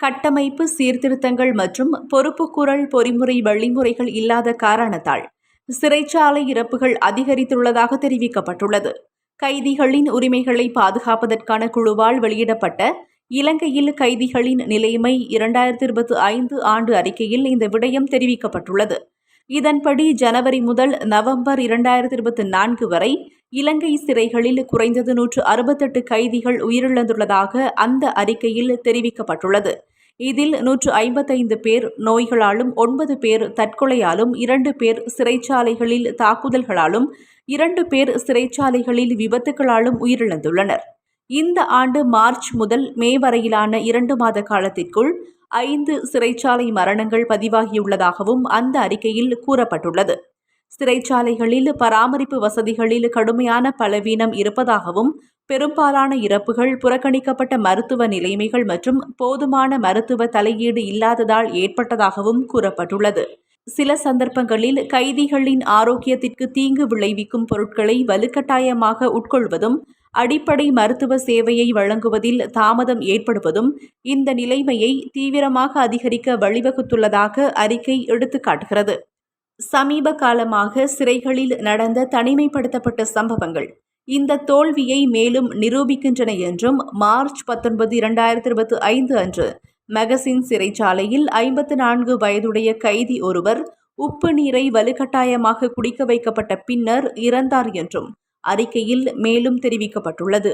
கட்டமைப்பு சீர்திருத்தங்கள் மற்றும் பொறுப்புக்குரல் பொறிமுறை வழிமுறைகள் இல்லாத காரணத்தால் சிறைச்சாலை இறப்புகள் அதிகரித்துள்ளதாக தெரிவிக்கப்பட்டுள்ளது. கைதிகளின் உரிமைகளை பாதுகாப்பதற்கான குழுவால் வெளியிடப்பட்ட இலங்கையில் கைதிகளின் நிலைமை இரண்டாயிரத்தி இருபத்தி ஐந்து ஆண்டு அறிக்கையில் இந்த விடயம் தெரிவிக்கப்பட்டுள்ளது. இதன்படி ஜனவரி முதல் நவம்பர் இரண்டாயிரத்தி இருபத்தி நான்கு வரை இலங்கை சிறைகளில் குறைந்தது நூற்று அறுபத்தெட்டு கைதிகள் உயிரிழந்துள்ளதாக அந்த அறிக்கையில் தெரிவிக்கப்பட்டுள்ளது. இதில் நூற்று ஐம்பத்தைந்து பேர் நோய்களாலும் ஒன்பது பேர் தற்கொலையாலும் இரண்டு பேர் சிறைச்சாலைகளில் தாக்குதல்களாலும் இரண்டு பேர் சிறைச்சாலைகளில் விபத்துகளாலும் உயிரிழந்துள்ளனர். இந்த ஆண்டு மார்ச் முதல் மே வரையிலான இரண்டு மாத காலத்திற்குள் ஐந்து சிறைச்சாலை மரணங்கள் பதிவாகியுள்ளதாகவும் அந்த அறிக்கையில் கூறப்பட்டுள்ளது. சிறைச்சாலைகளில் பராமரிப்பு வசதிகளில் கடுமையான பலவீனம் இருப்பதாகவும் பெரும்பாலான இறப்புகள் புறக்கணிக்கப்பட்ட மருத்துவ நிலைமைகள் மற்றும் போதுமான மருத்துவ தலையீடு இல்லாததால் ஏற்பட்டதாகவும் கூறப்பட்டுள்ளது. சில சந்தர்ப்பங்களில் கைதிகளின் ஆரோக்கியத்திற்கு தீங்கு விளைவிக்கும் பொருட்களை வலுக்கட்டாயமாக உட்கொள்வதும் அடிப்படை மருத்துவ சேவையை வழங்குவதில் தாமதம் ஏற்படுவதும் இந்த நிலைமையை தீவிரமாக அதிகரிக்க வழிவகுத்துள்ளதாக அறிக்கை எடுத்துக்காட்டுகிறது. சமீப காலமாக சிறைகளில் நடந்த தனிமைப்படுத்தப்பட்ட சம்பவங்கள். இந்த தோல்வியை மேலும் நிரூபிக்கின்றன என்றும் மார்ச் பத்தொன்பது இரண்டாயிரத்தி இருபத்தி ஐந்து அன்று மெகசின் சிறைச்சாலையில் ஐம்பத்து நான்கு வயதுடைய கைதி ஒருவர் உப்பு நீரை வலுக்கட்டாயமாக குடிக்க வைக்கப்பட்ட பின்னர் இறந்தார் என்றும் அறிக்கையில் மேலும் தெரிவிக்கப்பட்டுள்ளது.